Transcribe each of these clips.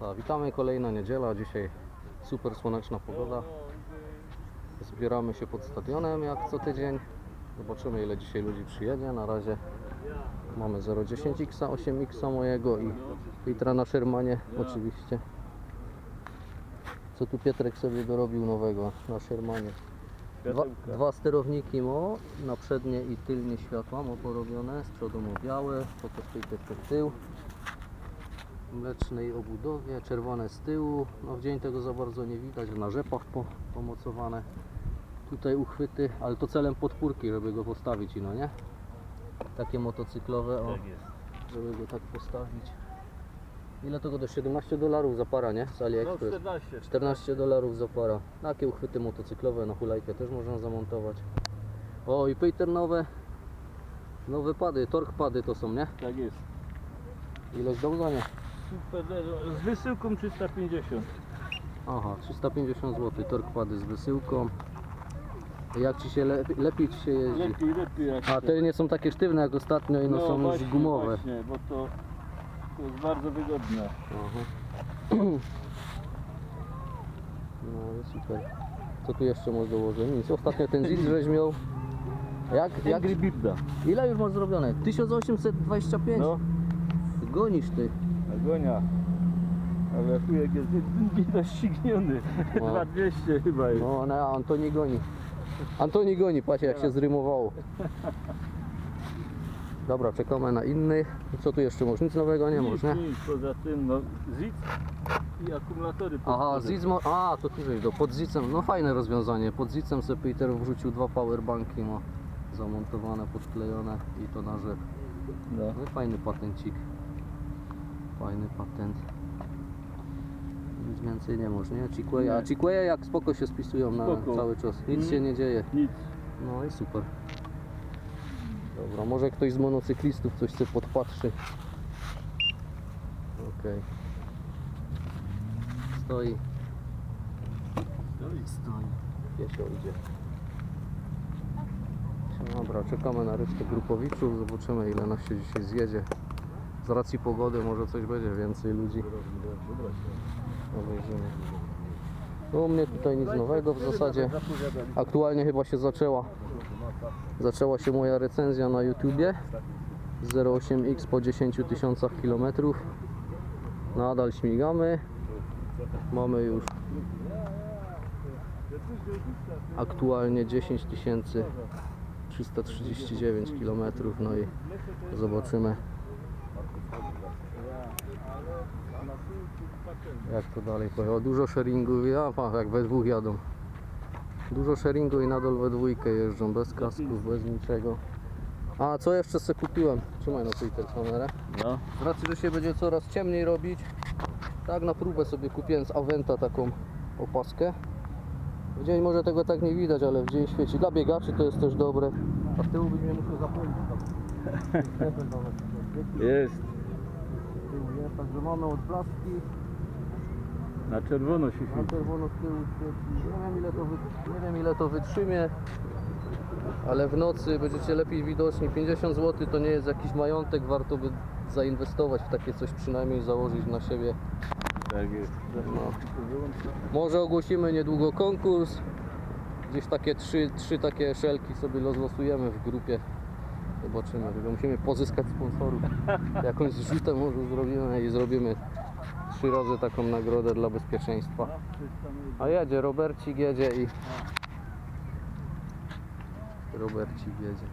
Tak, witamy kolejna niedziela, dzisiaj super słoneczna pogoda. Zbieramy się pod stadionem jak co tydzień. Zobaczymy ile dzisiaj ludzi przyjedzie. Na razie mamy 010X, 8X mojego i litra na Shermanie oczywiście. Co tu Pietrek sobie dorobił nowego na Shermanie? Dwa, dwa sterowniki mo, na przednie i tylnie światła mo porobione, z przodu mo białe, pokaż Pietrek tył mlecznej obudowie, czerwone z tyłu. No w dzień tego za bardzo nie widać, na rzepach po, pomocowane. Tutaj uchwyty, ale to celem podpórki, żeby go postawić, no nie? Takie motocyklowe, o, Tak żeby go tak postawić. Ile to go do 17 dolarów za para, nie? Z No AliExpress. 14. 14 dolarów za para. Takie uchwyty motocyklowe na hulajkę też można zamontować. O i Peter nowe nowe pady, torque pady to są, nie? Tak jest. Ileś do z wysyłką 350. Aha, 350 zł, torkpady z wysyłką. Jak Ci się lepiej, lepiej ci się jeździ? Lepiej, lepiej jak A te nie są takie sztywne jak ostatnio i no, są już właśnie, gumowe. Właśnie, bo to, to jest bardzo wygodne. No i super. Co tu jeszcze masz dołożyć? Nic. Ostatnio ten zid żeś miał. Jak, jak, Birda. ile już masz zrobione? 1825? No, Gonisz ty. Agonia. Ale chujek jest niedościgniony. No. 2200 chyba jest. No, no Antoni goni. Antoni goni, patrzcie jak się zrymowało. Dobra, czekamy na innych. Co tu jeszcze masz? Nic nowego nie nie? Nic, poza tym no ZIT i akumulatory Aha. Zizmo, a to tu żeś do pod Zicem, no fajne rozwiązanie. Pod Zicem sobie Peter wrzucił dwa powerbanki, ma zamontowane, podklejone i to na rzep. No. No fajny patencik. Fajny patent. Nic więcej nie masz, nie? Cikweje, a. Cikweje jak spoko się spisują na Spoko. cały czas. Nic Mm. się nie dzieje. Nic. No i super. Dobra, może ktoś z monocyklistów coś sobie podpatrzy. Okej. Stoi. Stoi. Stoi. Piesio idzie. Dobra, czekamy na resztę grupowiczów. Zobaczymy ile nas się dzisiaj zjedzie. Z racji pogody może coś będzie więcej ludzi. Obejrzymy. No u mnie tutaj nic nowego w zasadzie. Aktualnie chyba się zaczęła Zaczęła się moja recenzja na YouTubie 08X po 10 tysiącach kilometrów Nadal śmigamy Mamy już aktualnie 10 339 kilometrów No i zobaczymy jak to dalej pojechał. Dużo sharingu, ja pa, jak we dwóch jadą. Dużo sharingu i nadal we dwójkę jeżdżą, bez kasków, bez niczego. A co jeszcze sobie kupiłem? Trzymaj na tej kamerę. No. Z racji, że się będzie coraz ciemniej robić, tak na próbę sobie kupiłem z Aventa taką opaskę. W dzień może tego tak nie widać, ale w dzień świeci. Dla biegaczy to jest też dobre. A z tyłu mnie musiał zapomnieć. Jest. jest, także mamy odblaski. Na czerwono się Na czerwono z tyłu świeci. Nie wiem ile to, wy... nie wiem, ile to wytrzymie, ale w nocy będziecie lepiej widoczni. 50 zł to nie jest jakiś majątek, warto by zainwestować w takie coś, przynajmniej założyć na siebie. Tak jest. No. Może ogłosimy niedługo konkurs. Gdzieś takie trzy, trzy takie szelki sobie losujemy w grupie. Zobaczymy, tylko musimy pozyskać sponsorów. Jakąś zrzutę może zrobimy i zrobimy trzy razy taką nagrodę dla bezpieczeństwa. A jedzie, Robercik jedzie i... Robercik jedzie.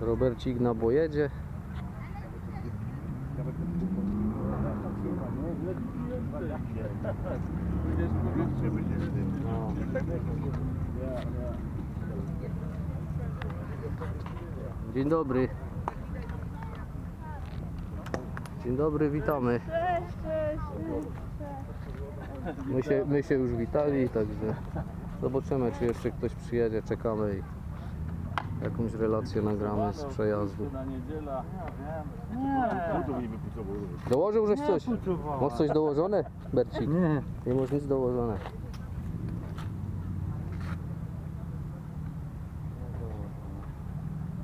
Robercik na bojedzie. Będziesz w tym. No. Dzień dobry. Dzień dobry, witamy. Cześć, cześć. My się, my się już witali, także zobaczymy, czy jeszcze ktoś przyjedzie. Czekamy i jakąś relację nagramy z przejazdu. Na niedziela. Dołożył żeś coś? Masz coś dołożone, Bercik? Nie. Nie masz nic dołożone.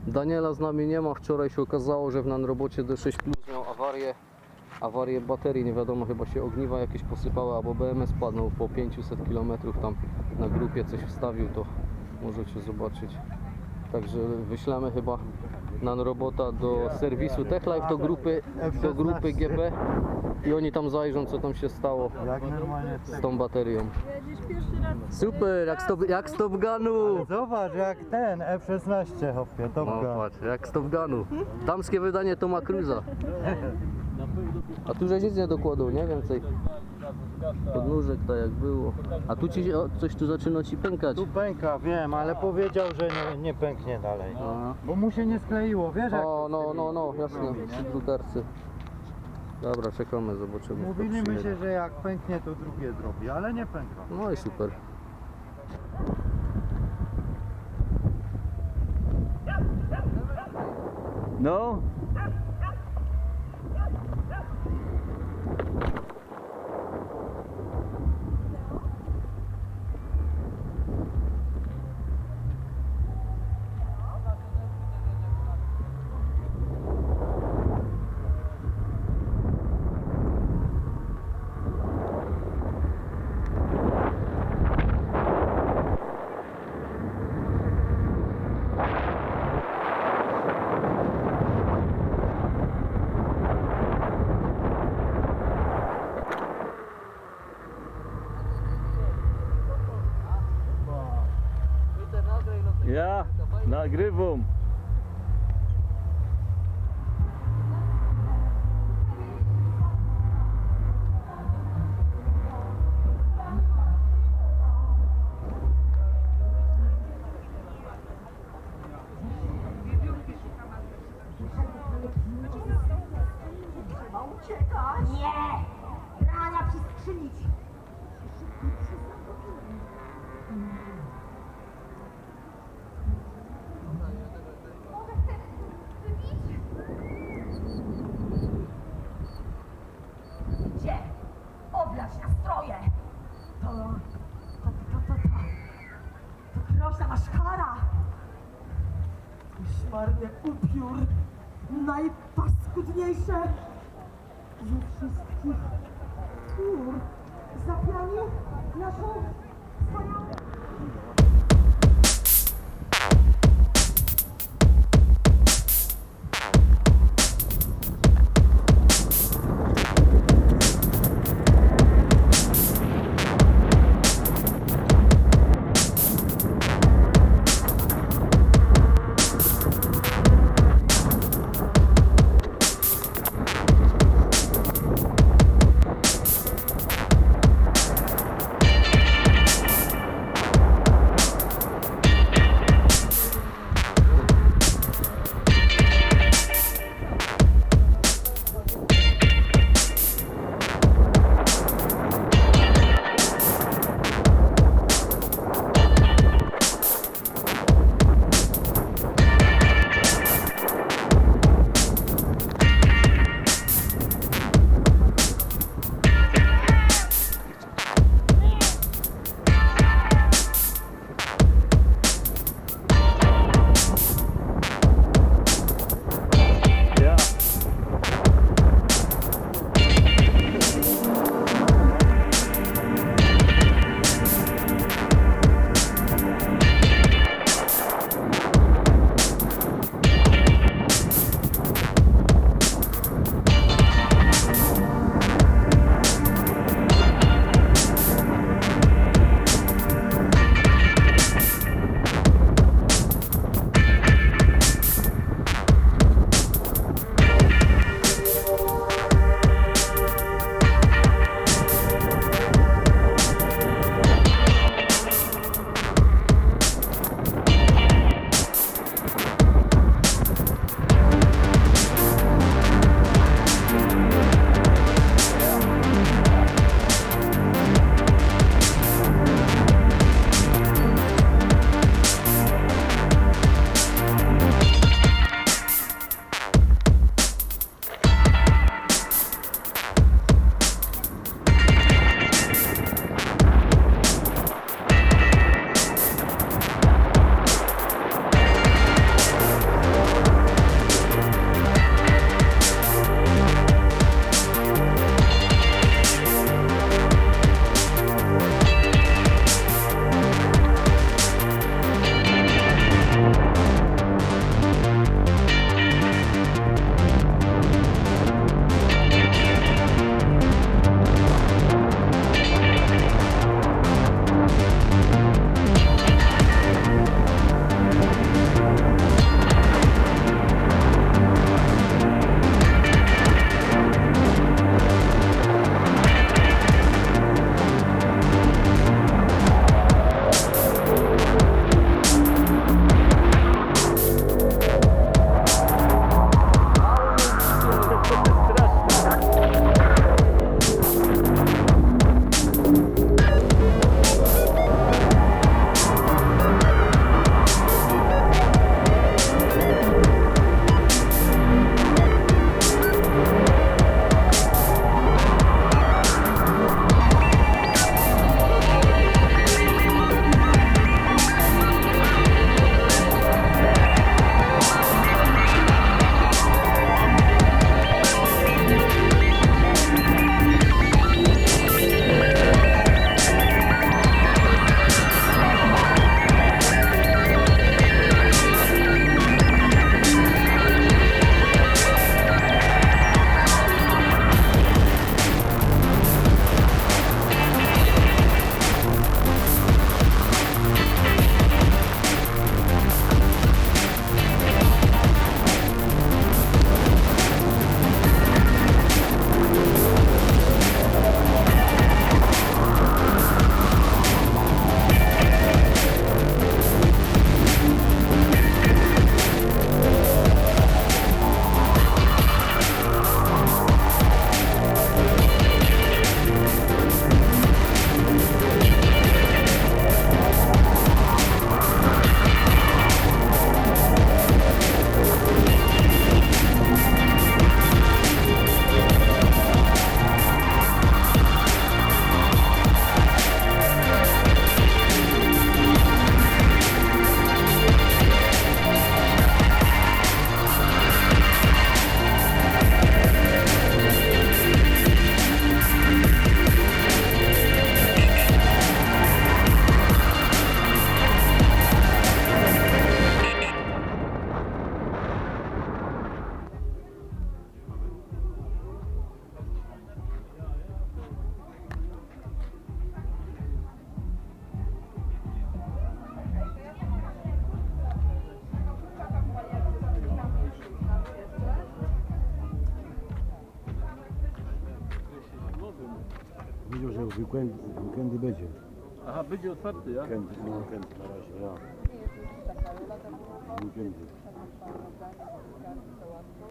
Daniela z nami nie ma. Wczoraj się okazało, że w nanrobocie D6 Plus miał awarię. Awarię baterii, nie wiadomo, chyba się ogniwa jakieś posypały, albo BMS padnął po 500 km tam na grupie coś wstawił, to możecie zobaczyć. Także wyślemy chyba nanrobota do serwisu TechLife, do grupy, do grupy GP i oni tam zajrzą, co tam się stało z tą baterią. Super, jak stop, jak stop Gunu! Zobacz jak ten F-16 hopie, Top No Gun. patrz, jak Stop Gunu. Damskie wydanie Toma Cruza. A tu żeś nic nie dokładał, nie? Więcej. Podnóżek tak jak było. A tu ci o, coś tu zaczyna ci pękać. Tu pęka, wiem, ale powiedział, że nie, nie pęknie dalej. Aha. Bo mu się nie skleiło, wiesz jak O, no, no, no, jasne, przy drukarce. Dobra, czekamy, zobaczymy. jak to Mówili my przyjedzie. się, że jak pęknie to drugie zrobi, ale nie pęka. No i super. No? Ja nagrywam. Uciekać. Nie! Rania przyskrzynić. Mogę chcesz wypić? Gdzie? Oblać nastroje. To... To, to, to, to, to. To groźna maszkara. Szmarny upiór. Najpaskudniejsze ze wszystkich kur zapianił naszą wspaniałą weekend, weekendy będzie. Aha, będzie otwarty, ja? Weekend, weekend na razie, ja. Weekendy.